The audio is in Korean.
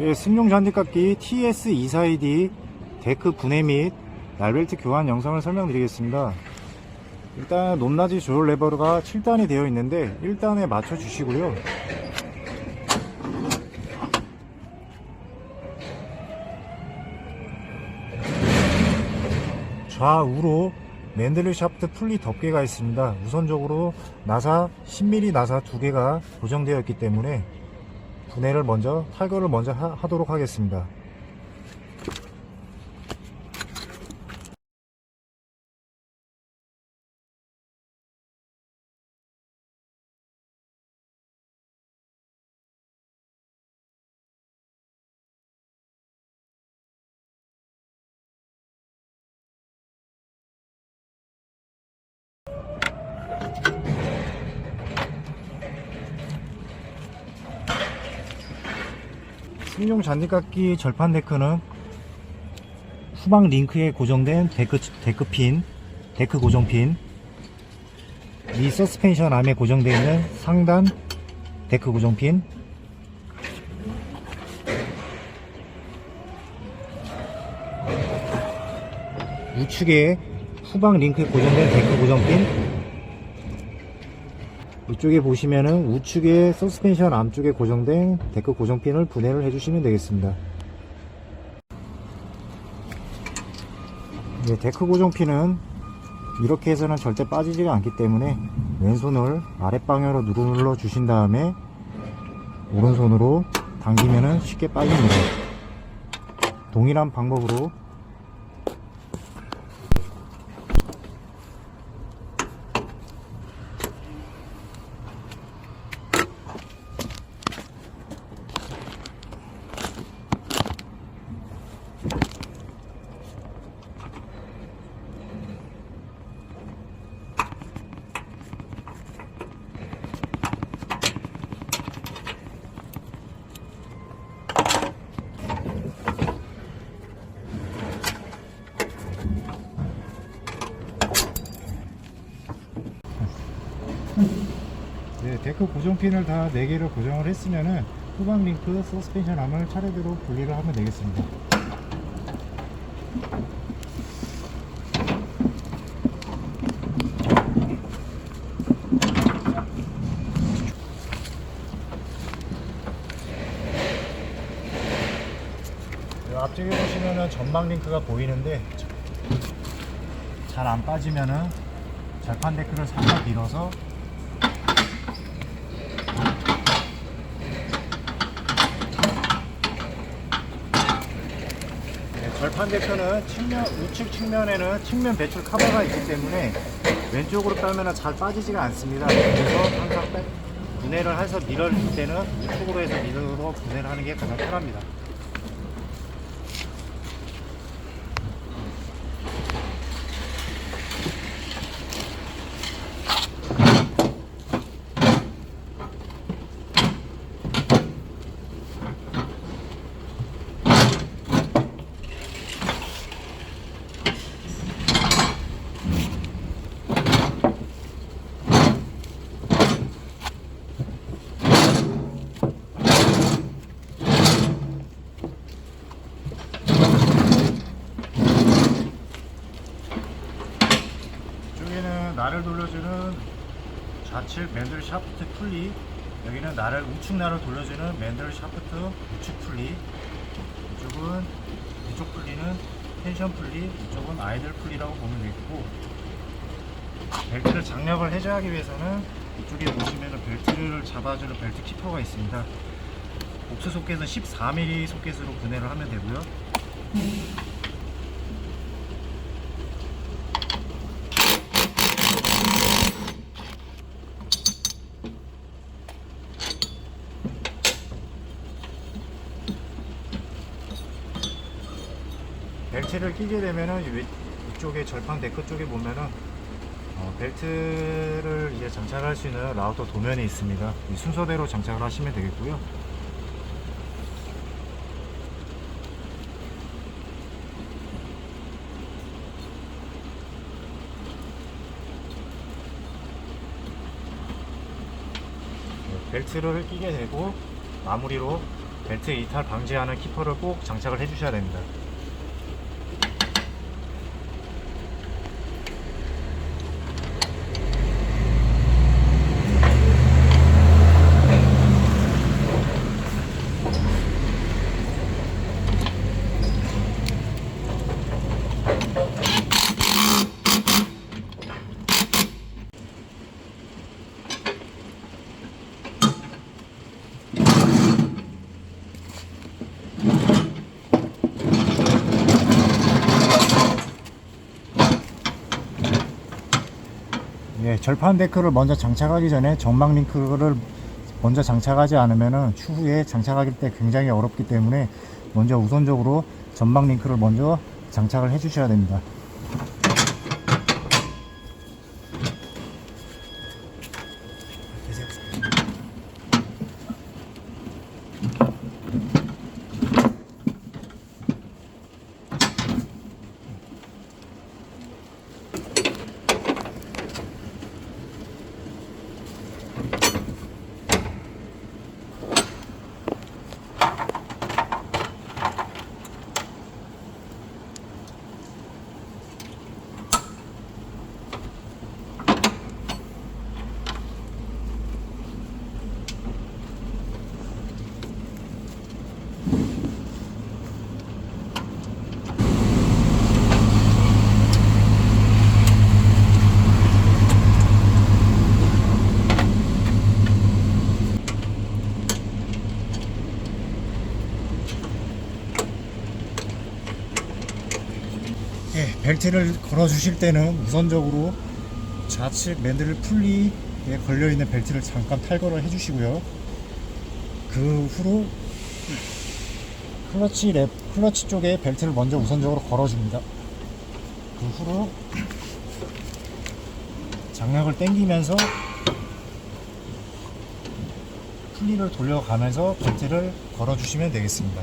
예, 승용 잔디깎기 TS242D 데크 분해 및 날벨트 교환 영상을 설명드리겠습니다. 일단 높낮이 조절 레버가 7단이 되어 있는데 1단에 맞춰 주시고요. 좌우로 맨들리 샤프트 풀리 덮개가 있습니다. 우선적으로 나사 10mm 나사 두 개가 고정되어 있기 때문에 분해를 먼저 탈거를 먼저 하, 하도록 하겠습니다. 승용 잔디깎기 절판 데크는 후방 링크에 고정된 데크, 데크 핀, 데크 고정 핀, 이 서스펜션 암에 고정되어 있는 상단 데크 고정 핀, 우측에 후방 링크에 고정된 데크 고정 핀, 이쪽에 보시면은 우측에 서스펜션 암쪽에 고정된 데크 고정핀을 분해를 해주시면 되겠습니다. 네, 데크 고정핀은 이렇게 해서는 절대 빠지지가 않기 때문에 왼손을 아랫방향으로 눌러 주신 다음에 오른손으로 당기면은 쉽게 빠집니다. 동일한 방법으로 네, 데크 고정핀을 다 4개를 고정을 했으면은 후방 링크 서스펜션 암을 차례대로 분리를 하면 되겠습니다. 이 앞쪽에 보시면은 전방 링크가 보이는데 잘 안 빠지면은 절판 데크를 살짝 밀어서 네, 절 판 데크는 측면, 우측 측면에는 측면 배출 커버가 있기 때문에 왼쪽으로 빼면 잘 빠지지가 않습니다. 그래서 항상 빼- 분해를 해서 밀을 때는 우측으로 해서 밀어서 분해를 하는 게 가장 편합니다. 이쪽에는 나를 돌려주는 좌측 맨들 샤프트 풀리 여기는 나를 우측 나를 돌려주는 맨들 샤프트 우측 풀리. 이쪽은 이쪽 풀리는 텐션 풀리 이쪽은 아이들 풀리라고 보면 되겠고 벨트를 장력을 해제하기 위해서는 이쪽에 보시면 벨트를 잡아주는 벨트 키퍼가 있습니다. 옥스 소켓은 14mm 소켓으로 분해를 하면 되고요 벨트를 끼게 되면은 이 왼- 이쪽에 절판 데크 쪽에 보면은 어, 벨트를 이제 장착할 수 있는 라우터 도면이 있습니다. 이 순서대로 장착을 하시면 되겠고요. 네, 벨트를 끼게 되고 마무리로 벨트 이탈 방지하는 키퍼를 꼭 장착을 해주셔야 됩니다. 절판 데크를 먼저 장착하기 전에 전방 링크를 먼저 장착하지 않으면 추후에 장착하기 때 굉장히 어렵기 때문에 먼저 우선적으로 전방 링크를 먼저 장착을 해 주셔야 됩니다. 예, 벨트를 걸어 주실 때는 우선적으로 좌측 맨들 풀리에 걸려 있는 벨트를 잠깐 탈거를 해 주시고요. 그 후로 클러치 랩 클러치 쪽에 벨트를 먼저 우선적으로 걸어 줍니다. 그 후로 장력을 당기면서 풀리를 돌려가면서 벨트를 걸어 주시면 되겠습니다.